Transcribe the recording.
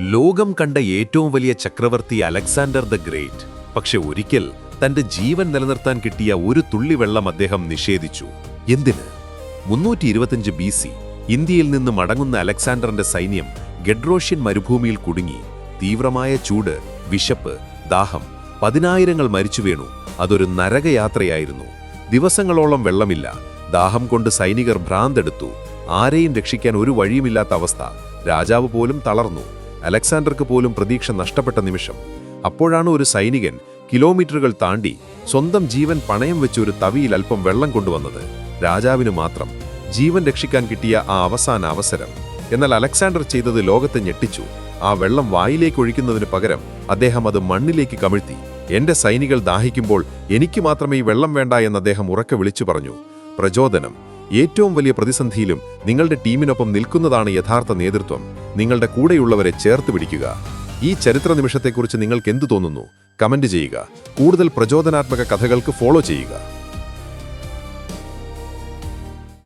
ലോകം കണ്ട ഏറ്റവും വലിയ ചക്രവർത്തി അലക്സാണ്ടർ ദ ഗ്രേറ്റ്. പക്ഷെ ഒരിക്കൽ തന്റെ ജീവൻ നിലനിർത്താൻ കിട്ടിയ ഒരു തുള്ളി വെള്ളം അദ്ദേഹം നിഷേധിച്ചു. എന്തിന്? മുന്നൂറ്റി ഇരുപത്തിയഞ്ച് ബി സി ഇന്ത്യയിൽ നിന്ന് മടങ്ങുന്ന അലക്സാണ്ടറിന്റെ സൈന്യം ഗഡ്രോഷ്യൻ മരുഭൂമിയിൽ കുടുങ്ങി. തീവ്രമായ ചൂട് വിശപ്പ് ദാഹം പതിനായിരങ്ങൾ മരിച്ചു വീണു. അതൊരു നരകയാത്രയായിരുന്നു. ദിവസങ്ങളോളം വെള്ളമില്ല. ദാഹം കൊണ്ട് സൈനികർ ഭ്രാന്തെടുത്തു. ആരെയും രക്ഷിക്കാൻ ഒരു വഴിയുമില്ലാത്ത അവസ്ഥ. രാജാവ് പോലും തളർന്നു. അലക്സാണ്ടർക്ക് പോലും പ്രതീക്ഷ നഷ്ടപ്പെട്ട നിമിഷം. അപ്പോഴാണ് ഒരു സൈനികൻ കിലോമീറ്ററുകൾ താണ്ടി സ്വന്തം ജീവൻ പണയം വെച്ച് ഒരു തവിയിൽ അല്പം വെള്ളം കൊണ്ടുവന്നത്. രാജാവിന് മാത്രം ജീവൻ രക്ഷിക്കാൻ കിട്ടിയ ആ അവസാന അവസരം. എന്നാൽ അലക്സാണ്ടർ ചെയ്തത് ലോകത്തെ ഞെട്ടിച്ചു. ആ വെള്ളം വായിലേക്ക് ഒഴിക്കുന്നതിന് പകരം അദ്ദേഹം അത് മണ്ണിലേക്ക് കമിഴ്ത്തി. എന്റെ സൈനികൾ ദാഹിക്കുമ്പോൾ എനിക്ക് മാത്രമേ ഈ വെള്ളം വേണ്ട എന്ന് അദ്ദേഹം ഉറക്കെ വിളിച്ചു പറഞ്ഞു. പ്രചോദനം. ഏറ്റവും വലിയ പ്രതിസന്ധിയിലും നിങ്ങളുടെ ടീമിനൊപ്പം നിൽക്കുന്നതാണ് യഥാർത്ഥ നേതൃത്വം. നിങ്ങളുടെ കൂടെയുള്ളവരെ ചേർത്ത് പിടിക്കുക. ഈ ചരിത്ര നിമിഷത്തെക്കുറിച്ച് നിങ്ങൾക്ക് എന്തു തോന്നുന്നു? കമന്റ് ചെയ്യുക. കൂടുതൽ പ്രചോദനാത്മക കഥകൾക്ക് ഫോളോ ചെയ്യുക.